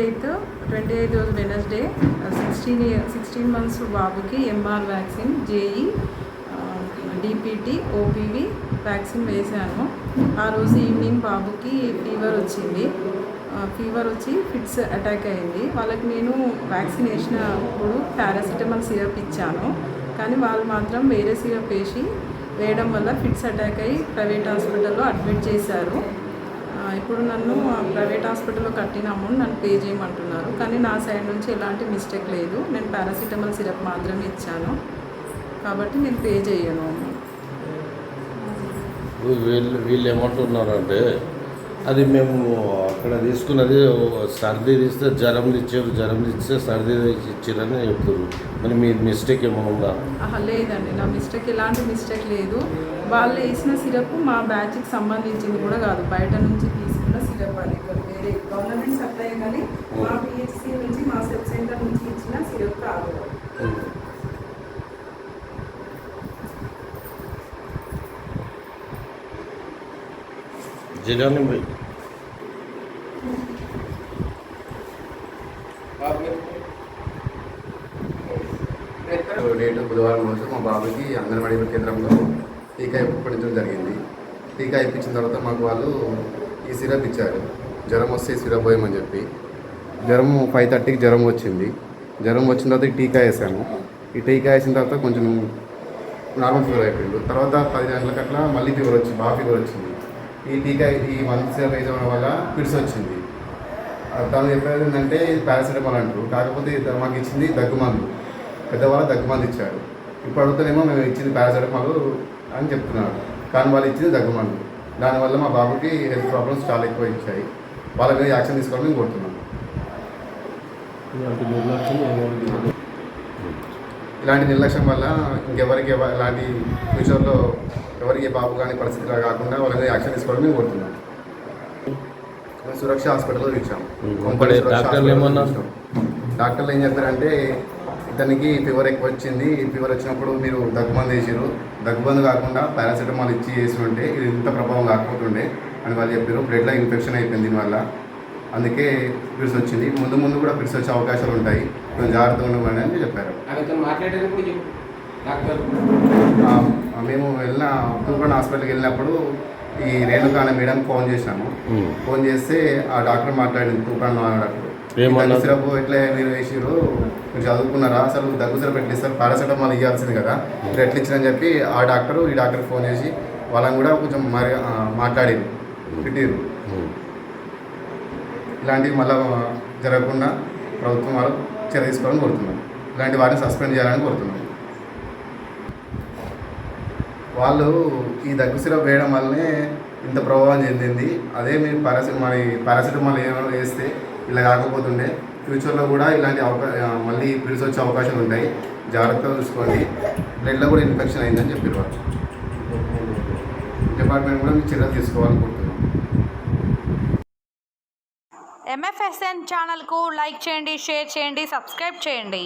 Eighth twenty eighth రోజు Wednesday sixteen sixteen months బాబుకి MR vaccine JE DPT OPV vaccine వేశాను. ఆ రోజు ఈవినింగ్ బాబుకి ఫీవర్ వచ్చింది. Uh, ఫీవర్ వచ్చి ఫిట్స్ అటాక్ అయింది. వాళ్ళకి నేను వ్యాక్సిన్ వేసినప్పుడు పారాసిటమాల్ సిరప్ ఇచ్చాను. కానీ వాళ్ళు మాత్రం వేరే సిరప్ వేసి వేయడం వల్ల ఫిట్స్ అటాక్ అయ్యి ప్రైవేట్ హాస్పిటల్లో అడ్మిట్ చేశారు. ఇప్పుడు నన్ను ప్రైవేట్ హాస్పిటల్లో కట్టిన అమౌంట్ నన్ను పే చేయమంటున్నారు. కానీ నా సైడ్ నుంచి ఎలాంటి మిస్టేక్ లేదు. నేను పారాసిటమాల్ సిరప్ మాత్రమే ఇచ్చాను. కాబట్టి నేను పే చేయను. వీళ్ళు వీళ్ళు ఏమంటున్నారంటే అది మేము అక్కడ తీసుకున్నది సర్ది తీస్తే జ్వరం ఇచ్చారు జ్వరం ఇస్తే సర్ది ఇచ్చారని చెప్తారు మరి మీ మిస్టేక్ ఏమైనా ఉందా లేదండి. నా మిస్టేక్ ఎలాంటి మిస్టేక్ లేదు. వాళ్ళు వేసిన సిరప్ మా బ్యాచ్కి సంబంధించింది కూడా కాదు. బయట నుంచి తీసుకున్న సిరప్ అది. వేరే గవర్నమెంట్ సప్లై కానీ మా పిహెచ్సి నుంచి మా సెబ్ సెంటర్ నుంచి ఇచ్చిన సిరప్ కాదు. జిగాని డేట్ బుధవారం రోజు మా బాబుకి అంగన్వాడీ కేంద్రంలో టీకా ఇప్పించడం జరిగింది. టీకా ఇప్పించిన తర్వాత మాకు వాళ్ళు ఈ సిరప్ ఇచ్చారు. జ్వరం వస్తే సిరప్ పోయమని చెప్పి. జ్వరం ఫైవ్ థర్టీకి జ్వరం వచ్చింది. జ్వరం వచ్చిన తర్వాత ఈ టీకా వేసాము. ఈ టీకా వేసిన తర్వాత కొంచెం నార్మల్ ఫీవర్ అయిపోయింది. తర్వాత పది గంటలకు అట్లా మళ్ళీ ఫీవర్ వచ్చింది బాగా ఫీవర్ వచ్చింది. ఈ టీకా ఈ వన్ సిరప్ వల్ల పిడిసి వచ్చింది. తను చెప్పేది ఏంటంటే పారాసిటమాల్ అంటారు. కాకపోతే మాకు ఇచ్చింది దగ్గుమందు. పెద్దవాళ్ళు దగ్గుమందు ఇచ్చారు ఇప్పుడు అడుగుతానేమో మేము ఇచ్చింది పారాసిటమాల్ అని చెప్తున్నారు. కానీ వాళ్ళు ఇచ్చింది దగ్గుమందు. దానివల్ల మా బాబుకి హెల్త్ ప్రాబ్లమ్స్ చాలా ఎక్కువ ఇచ్చాయి వాళ్ళ మీద యాక్షన్ తీసుకోవాలని మేము కోరుతున్నాం. ఇలాంటి నిర్లక్ష్యం వల్ల ఇంకెవరికి ఇలాంటి ఫ్యూచర్లో ఎవరికి ఏ బాబు కానీ పరిస్థితిలా కాకుండా వాళ్ళ మీద యాక్షన్ తీసుకోవాలని మేము కోరుతున్నాం. మేము సురక్ష హాస్పిటల్లో అక్కడ డాక్టర్లు ఏం చెప్పారంటే ఇతనికి ఫీవర్ ఎక్కువ వచ్చింది ఫీవర్ వచ్చినప్పుడు మీరు దగ్గుమంది వేసారు దగ్గుమంది కాకుండా పారాసిటమాల్ ఇచ్చి వేసి ఉంటే ఇది ఇంత ప్రభావం కాకపోతుండే అని వాళ్ళు చెప్పారు బ్లడ్లో ఇన్ఫెక్షన్ అయిపోయింది దీనివల్ల. అందుకే ఫిట్స్ వచ్చింది. ముందు ముందు కూడా ఫిట్స్ వచ్చే అవకాశాలు ఉంటాయి. కొంచెం జాగ్రత్తగా ఉండమని అని చెప్పారు డాక్టర్ మేము వెళ్ళిన తూర్పణ హాస్పిటల్కి వెళ్ళినప్పుడు ఈ రేణుకా అనే మేడం ఫోన్ చేశాము. ఫోన్ చేస్తే ఆ డాక్టర్ మాట్లాడింది తూర్పణ డాక్టర్? దగ్గు సిరప్ ఎట్లా మీరు వేసిరు మీరు చదువుకున్నారా? అసలు దగ్గు సిరప్ ఎట్లా ఇస్తారు? పారాసెటమాల్ ఇవ్వాల్సింది కదా. మీరు ఎట్లా ఇచ్చారని చెప్పి ఆ డాక్టరు ఈ డాక్టర్ ఫోన్ చేసి వాళ్ళని కూడా కొంచెం మరి మాట్లాడింది పెట్టిరు. ఇలాంటివి మళ్ళీ జరగకుండా ప్రభుత్వం వాళ్ళు చర్య తీసుకోవాలని కోరుతున్నాం. ఇలాంటి వాటిని సస్పెండ్ చేయాలని కోరుతున్నాం. వాళ్ళు ఈ దగ్గు సిరప్ వేయడం వల్లనే ఇంత ప్రభావం చెందింది. అదే మీరు పారాసి మరి పారాసిటమాల్ ఏమైనా వేస్తే ఇలా కాకపోతుండే ఫ్యూచర్లో కూడా ఇలాంటి అవకా మళ్ళీ పిలిచి వచ్చే అవకాశాలు ఉంటాయి. జాగ్రత్తగా చూసుకోండి. బ్లడ్లో కూడా ఇన్ఫెక్షన్ అయిందని చెప్పారు వాళ్ళు. డిపార్ట్మెంట్ కూడా మీరు చర్యలు తీసుకోవాలనుకుంటున్నాం. ఎంఎఫ్ఎస్ఎన్ ఛానల్కు లైక్ చేయండి షేర్ చేయండి సబ్స్క్రైబ్ చేయండి.